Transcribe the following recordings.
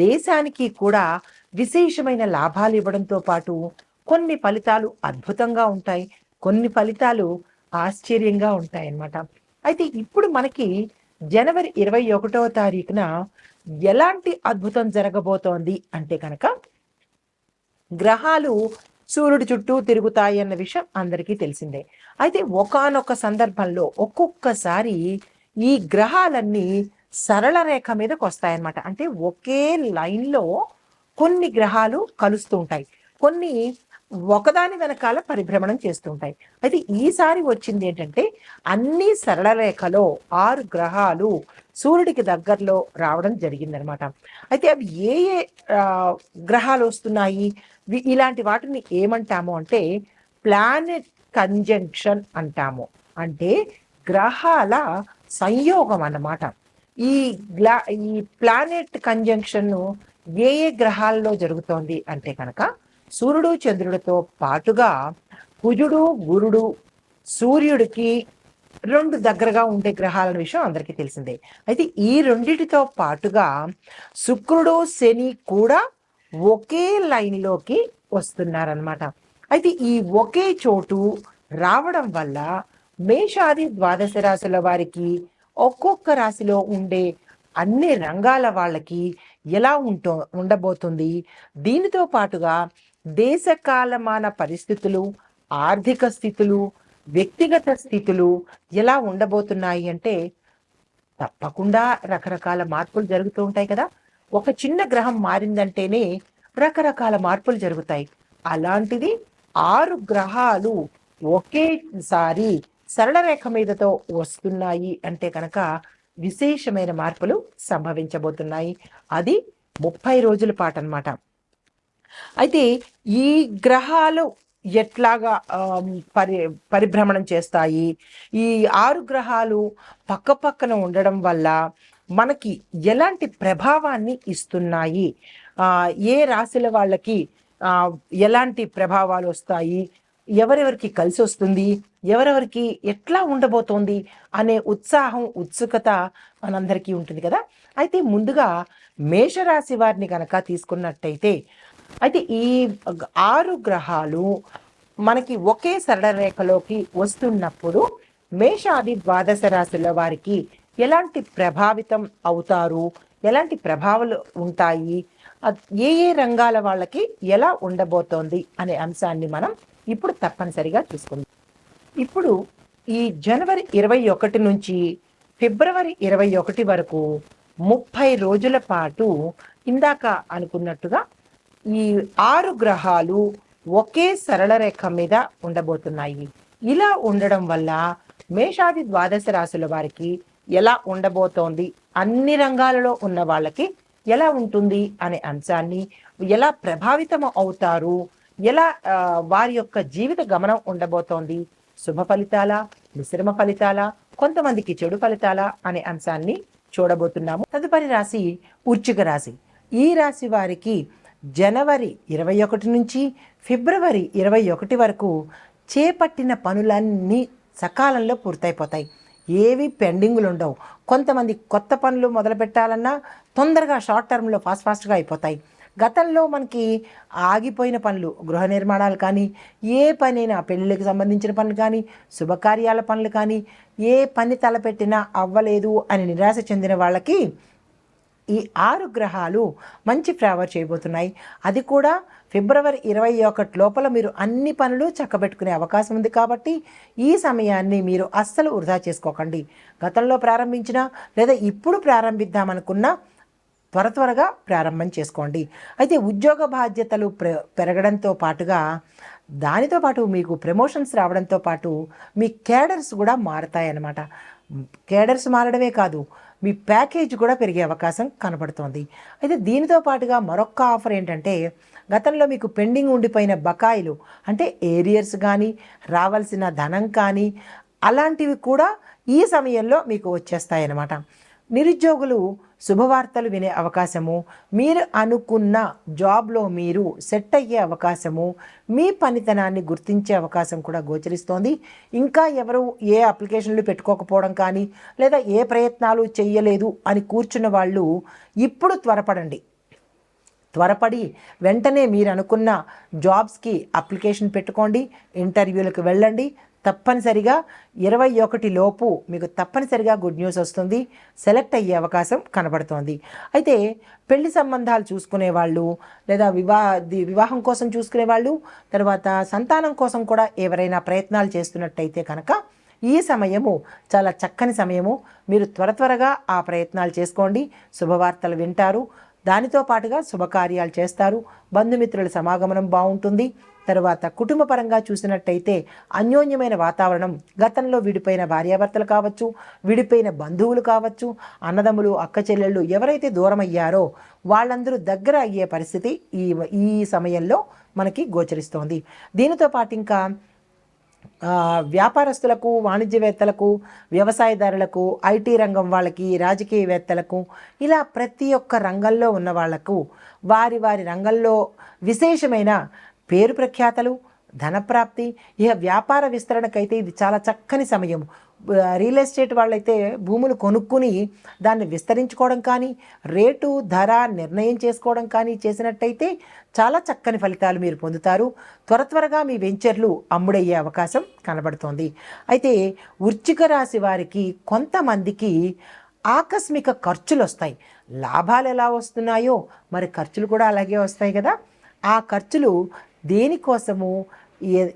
దేశానికి కూడా విశేషమైన లాభాలు ఇవ్వడంతో పాటు కొన్ని ఫలితాలు అద్భుతంగా ఉంటాయి. కొన్ని ఫలితాలు ఆశ్చర్యంగా ఉంటాయి అన్నమాట అయితే ఇప్పుడు మనకి జనవరి ఇరవై ఒకటవ తారీఖున ఎలాంటి అద్భుతం జరగబోతోంది అంటే కనుక గ్రహాలు సూర్యుడి చుట్టూ తిరుగుతాయి అన్న విషయం అందరికీ తెలిసిందే. అయితే ఒకనొక సందర్భంలో ఒక్కొక్కసారి ఈ గ్రహాలన్నీ సరళ రేఖ మీదకి వస్తాయన్నమాట అంటే ఒకే లైన్లో కొన్ని గ్రహాలు కలుస్తూ ఉంటాయి. కొన్ని ఒకదాని వెనకాల పరిభ్రమణం చేస్తూ ఉంటాయి. అయితే ఈసారి వచ్చింది ఏంటంటే అన్ని సరళ రేఖలో ఆరు గ్రహాలు సూర్యుడికి దగ్గరలో రావడం జరిగిందనమాట అయితే అవి ఏ ఏ గ్రహాలు వస్తున్నాయి? ఇలాంటి వాటిని ఏమంటాము అంటే ప్లానెట్ కంజంక్షన్ అంటాము. అంటే గ్రహాల సంయోగం అన్నమాట. ఈ గ్లా ఈ ప్లానెట్ కంజంక్షన్ ఏ ఏ గ్రహాల్లో జరుగుతోంది అంటే కనుక సూర్యుడు చంద్రుడితో పాటుగా కుజుడు గురుడు సూర్యుడికి రెండు దగ్గరగా ఉండే గ్రహాల విషయం అందరికీ తెలిసిందే. అయితే ఈ రెండిటితో పాటుగా శుక్రుడు శని కూడా ఒకే లైన్లోకి వస్తున్నారనమాట అయితే ఈ ఒకే చోటు రావడం వల్ల మేషాది ద్వాదశ రాశుల వారికి ఒక్కొక్క రాశిలో ఉండే అన్ని రంగాల వాళ్ళకి ఎలా ఉంటో ఉండబోతుంది. దీనితో పాటుగా దేశకాలమాన పరిస్థితులు ఆర్థిక స్థితులు వ్యక్తిగత స్థితులు ఎలా ఉండబోతున్నాయి అంటే తప్పకుండా రకరకాల మార్పులు జరుగుతూ ఉంటాయి కదా. ఒక చిన్న గ్రహం మారిందంటేనే రకరకాల మార్పులు జరుగుతాయి. అలాంటిది ఆరు గ్రహాలు ఒకేసారి సరళ రేఖ మీదతో వస్తున్నాయి అంటే కనుక విశేషమైన మార్పులు సంభవించబోతున్నాయి. అది ముప్పై రోజుల పాటు అనమాట అయితే ఈ గ్రహాలు ఎట్లాగా పరి పరిభ్రమణం చేస్తాయి? ఈ ఆరు గ్రహాలు పక్క పక్కన ఉండడం వల్ల మనకి ఎలాంటి ప్రభావాన్ని ఇస్తున్నాయి? ఏ రాశుల వాళ్ళకి ఎలాంటి ప్రభావాలు వస్తాయి? ఎవరెవరికి కలిసి వస్తుంది ఎవరెవరికి ఎట్లా ఉండబోతోంది అనే ఉత్సాహం ఉత్సుకత మనందరికీ ఉంటుంది కదా? అయితే ముందుగా మేషరాశి వారిని కనుక తీసుకున్నట్టయితే అయితే ఈ ఆరు గ్రహాలు మనకి ఒకే సరళ రేఖలోకి వస్తున్నప్పుడు మేషాది ద్వాదశ రాశుల వారికి ఎలాంటి ప్రభావితం అవుతారు? ఎలాంటి ప్రభావాలు ఉంటాయి? ఏ ఏ రంగాల వాళ్ళకి ఎలా ఉండబోతోంది అనే అంశాన్ని మనం ఇప్పుడు తప్పనిసరిగా చూసుకుందాం. ఇప్పుడు ఈ జనవరి ఇరవై ఒకటి నుంచి ఫిబ్రవరి ఇరవై ఒకటి వరకు ముప్పై రోజుల పాటు ఇందాక అనుకున్నట్టుగా ఈ ఆరు గ్రహాలు ఒకే సరళ రేఖ మీద ఉండబోతున్నాయి. ఇలా ఉండడం వల్ల మేషాది ద్వాదశ రాశుల వారికి ఎలా ఉండబోతోంది? అన్ని రంగాలలో ఉన్న వాళ్ళకి ఎలా ఉంటుంది అనే అంశాన్ని ఎలా ప్రభావితం అవుతారు? ఎలా వారి యొక్క జీవిత గమనం ఉండబోతోంది? శుభ ఫలితాల? మిశ్రమ ఫలితాల? కొంతమందికి చెడు ఫలితాల? అనే అంశాన్ని చూడబోతున్నాము. తదుపరి రాశి ఉచ్చిక రాశి. ఈ రాశి వారికి జనవరి ఇరవై ఒకటి నుంచి ఫిబ్రవరి ఇరవై ఒకటి వరకు చేపట్టిన పనులన్నీ సకాలంలో పూర్తయిపోతాయి. ఏవి పెండింగులు ఉండవు. కొంతమంది కొత్త పనులు మొదలు పెట్టాలన్నా తొందరగా షార్ట్ టర్మ్లో ఫాస్ట్ ఫాస్ట్గా అయిపోతాయి. గతంలో మనకి ఆగిపోయిన పనులు గృహ నిర్మాణాలు కానీ ఏ పనైనా పెళ్ళిళ్ళకి సంబంధించిన పనులు కానీ శుభకార్యాల పనులు కానీ ఏ పని తలపెట్టినా అవ్వలేదు అని నిరాశ చెందిన వాళ్ళకి ఈ ఆరు గ్రహాలు మంచి ఫేవర్ చేయబోతున్నాయి. అది కూడా ఫిబ్రవరి ఇరవై ఒకటి లోపల మీరు అన్ని పనులు చక్కబెట్టుకునే అవకాశం ఉంది కాబట్టి ఈ సమయాన్ని మీరు అస్సలు వృధా చేసుకోకండి. గతంలో ప్రారంభించిన లేదా ఇప్పుడు ప్రారంభిద్దామనుకున్నా త్వర త్వరగా ప్రారంభం చేసుకోండి. అయితే ఉద్యోగ బాధ్యతలు ప్ర పెరగడంతో పాటుగా దానితో పాటు మీకు ప్రమోషన్స్ రావడంతో పాటు మీ కేడర్స్ కూడా మారతాయన్నమాట. కేడర్స్ మారడమే కాదు మీ ప్యాకేజ్ కూడా పెరిగే అవకాశం కనబడుతోంది. అయితే దీనితో పాటుగా మరొక ఆఫర్ ఏంటంటే గతంలో మీకు పెండింగ్ ఉండిపోయిన బకాయిలు అంటే ఏరియర్స్ కానీ రావాల్సిన ధనం కానీ అలాంటివి కూడా ఈ సమయంలో మీకు వచ్చేస్తాయన్నమాట. నిరుద్యోగులు శుభవార్తలు వినే అవకాశము మీరు అనుకున్న జాబ్లో మీరు సెట్ అయ్యే అవకాశము మీ పనితనాన్ని గుర్తించే అవకాశం కూడా గోచరిస్తోంది. ఇంకా ఎవరు ఏ అప్లికేషన్లు పెట్టుకోకపోవడం కానీ లేదా ఏ ప్రయత్నాలు చేయలేదు అని కూర్చున్న వాళ్ళు ఇప్పుడు త్వరపడండి. త్వరపడి వెంటనే మీరు అనుకున్న జాబ్స్కి అప్లికేషన్ పెట్టుకోండి ఇంటర్వ్యూలకు వెళ్ళండి తప్పనిసరిగా ఇరవై ఒకటి లోపు మీకు తప్పనిసరిగా గుడ్ న్యూస్ వస్తుంది. సెలెక్ట్ అయ్యే అవకాశం కనబడుతోంది. అయితే పెళ్ళి సంబంధాలు చూసుకునే వాళ్ళు లేదా వివాహ ది- వివాహం కోసం చూసుకునే వాళ్ళు తర్వాత సంతానం కోసం కూడా ఎవరైనా ప్రయత్నాలు చేస్తున్నట్టయితే కనుక ఈ సమయము చాలా చక్కని సమయము. మీరు త్వర త్వరగా ఆ ప్రయత్నాలు చేసుకోండి. శుభవార్తలు వింటారు. దానితో పాటుగా శుభకార్యాలు చేస్తారు. బంధుమిత్రుల సమాగమనం బాగుంటుంది. తర్వాత కుటుంబ పరంగా చూసినట్టయితే అన్యోన్యమైన వాతావరణం గతంలో విడిపోయిన భార్యాభర్తలు కావచ్చు విడిపోయిన బంధువులు కావచ్చు అన్నదమ్ములు అక్క చెల్లెళ్ళు ఎవరైతే దూరం అయ్యారో వాళ్ళందరూ దగ్గర అయ్యే పరిస్థితి ఈ ఈ సమయంలో మనకి గోచరిస్తోంది. దీనితో పాటు ఇంకా వ్యాపారస్తులకు వాణిజ్యవేత్తలకు వ్యవసాయదారులకు ఐటీ రంగం వాళ్ళకి రాజకీయవేత్తలకు ఇలా ప్రతి ఒక్క రంగంలో ఉన్న వాళ్ళకు వారి వారి రంగంలో విశేషమైన పేరు ప్రఖ్యాతలు ధనప్రాప్తి ఇక వ్యాపార విస్తరణకైతే ఇది చాలా చక్కని సమయం. రియల్ ఎస్టేట్ వాళ్ళైతే భూములు కొనుక్కుని దాన్ని విస్తరించుకోవడం కానీ రేటు ధర నిర్ణయం చేసుకోవడం కానీ చేసినట్టయితే చాలా చక్కని ఫలితాలు మీరు పొందుతారు. త్వర త్వరగా మీ వెంచర్లు అమ్ముడయ్యే అవకాశం కనబడుతోంది. అయితే వృచ్చిక రాశి వారికి కొంతమందికి ఆకస్మిక ఖర్చులు వస్తాయి లాభాలు ఎలా వస్తున్నాయో మరి ఖర్చులు కూడా అలాగే వస్తాయి కదా. ఆ ఖర్చులు దేనికోసము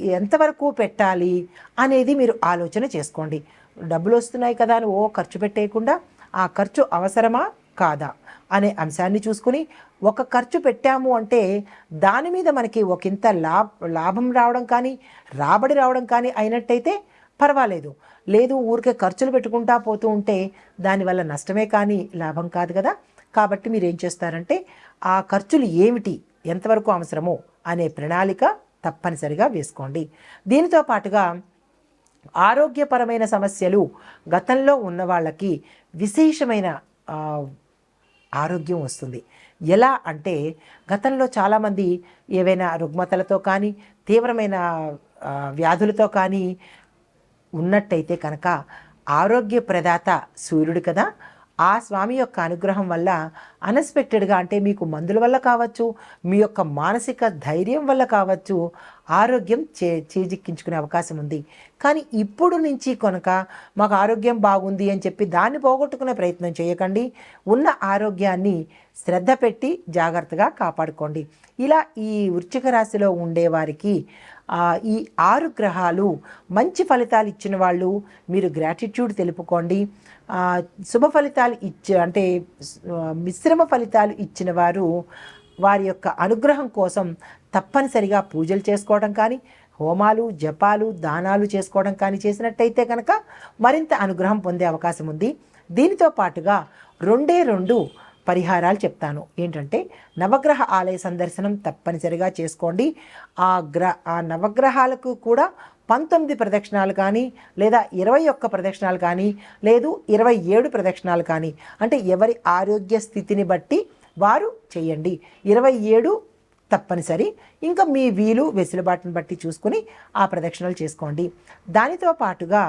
ఎంతవరకు పెట్టాలి అనేది మీరు ఆలోచన చేసుకోండి. డబ్బులు వస్తున్నాయి కదా అని ఓ ఖర్చు పెట్టేయకుండా ఆ ఖర్చు అవసరమా? కాదా? అనే అంశాన్ని చూసుకుని ఒక ఖర్చు పెట్టాము అంటే దాని మీద మనకి ఒకంత లాభ లాభం రావడం కానీ రాబడి రావడం కానీ అయినట్టయితే పర్వాలేదు. లేదు ఊరికే ఖర్చులు పెట్టుకుంటా పోతూ ఉంటే దానివల్ల నష్టమే కానీ లాభం కాదు కదా. కాబట్టి మీరు ఏం చేస్తారంటే ఆ ఖర్చులు ఏమిటి? ఎంతవరకు అవసరమో అనే ప్రణాళిక తప్పనిసరిగా వేసుకోండి. దీనితో పాటుగా ఆరోగ్యపరమైన సమస్యలు గతంలో ఉన్న వాళ్ళకి విశేషమైన ఆరోగ్యం వస్తుంది. ఎలా అంటే గతంలో చాలామంది ఏవైనా రుగ్మతలతో కానీ తీవ్రమైన వ్యాధులతో కానీ ఉన్నట్టయితే కనుక ఆరోగ్య ప్రదాత సూర్యుడు కదా ఆ స్వామి యొక్క అనుగ్రహం వల్ల అన్ఎక్స్పెక్టెడ్గా అంటే మీకు మందుల వల్ల కావచ్చు మీ యొక్క మానసిక ధైర్యం వల్ల కావచ్చు ఆరోగ్యం చే చేజిక్కించుకునే అవకాశం ఉంది. కానీ ఇప్పుడు నుంచి కనుక మాకు ఆరోగ్యం బాగుంది అని చెప్పి దాన్ని పోగొట్టుకునే ప్రయత్నం చేయకండి. ఉన్న ఆరోగ్యాన్ని శ్రద్ధ పెట్టి జాగ్రత్తగా కాపాడుకోండి. ఇలా ఈ వృచ్చిక రాశిలో ఉండేవారికి ఈ ఆరు గ్రహాలు మంచి ఫలితాలు ఇచ్చిన వాళ్ళు మీరు గ్రాటిట్యూడ్ తెలుపుకోండి. శుభ ఫలితాలు ఇచ్చి అంటే మిశ్రమ ఫలితాలు ఇచ్చిన వారు వారి యొక్క అనుగ్రహం కోసం తప్పనిసరిగా పూజలు చేసుకోవడం కానీ హోమాలు జపాలు దానాలు చేసుకోవడం కానీ చేసినట్టయితే కనుక మరింత అనుగ్రహం పొందే అవకాశం ఉంది. దీనితో పాటుగా రెండే రెండు పరిహారాలు చెప్తాను. ఏంటంటే నవగ్రహ ఆలయ సందర్శనం తప్పనిసరిగా చేసుకోండి. ఆ గ్ర ఆ నవగ్రహాలకు కూడా పంతొమ్మిది ప్రదక్షిణాలు కానీ లేదా ఇరవై ఒక్క ప్రదక్షిణాలు కానీ లేదు ఇరవై ఏడు ప్రదక్షిణాలు కానీ అంటే ఎవరి ఆరోగ్య స్థితిని బట్టి వారు చేయండి. ఇరవై ఏడు తప్పనిసరి. ఇంకా మీ వీలు వెసులుబాటును బట్టి చూసుకుని ఆ ప్రదక్షిణలు చేసుకోండి. దానితో పాటుగా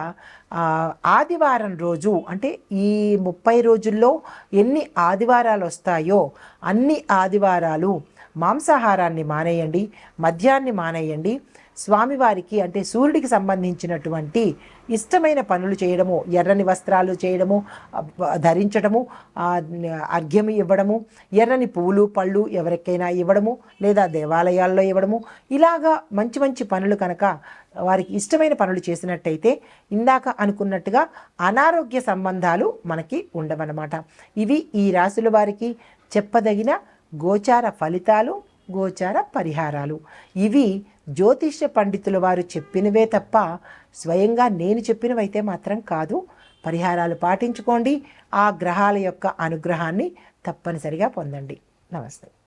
ఆదివారం రోజు అంటే ఈ ముప్పై రోజుల్లో ఎన్ని ఆదివారాలు వస్తాయో అన్ని ఆదివారాలు మాంసాహారాన్ని మానేయండి మద్యాన్ని మానేయండి స్వామివారికి అంటే సూర్యుడికి సంబంధించినటువంటి ఇష్టమైన పనులు చేయడము ఎర్రని వస్త్రాలు చేయడము ధరించడము అర్ఘ్యము అర్ఘ్యం ఇవ్వడము ఎర్రని పువ్వులు పళ్ళు ఎవరికైనా ఇవ్వడము లేదా దేవాలయాల్లో ఇవ్వడము. ఇలాగా మంచి మంచి పనులు కనుక వారికి ఇష్టమైన పనులు చేసినట్టయితే ఇందాక అనుకున్నట్టుగా అనారోగ్య సంబంధాలు మనకి ఉండవన్నమాట. ఇవి ఈ రాశుల వారికి చెప్పదగిన గోచార ఫలితాలు గోచార పరిహారాలు. ఇవి జ్యోతిష్య పండితుల వారు చెప్పినవే తప్ప స్వయంగా నేను చెప్పినవైతే మాత్రం కాదు. పరిహారాలు పాటించుకోండి. ఆ గ్రహాల యొక్క అనుగ్రహాన్ని తప్పనిసరిగా పొందండి. నమస్తే.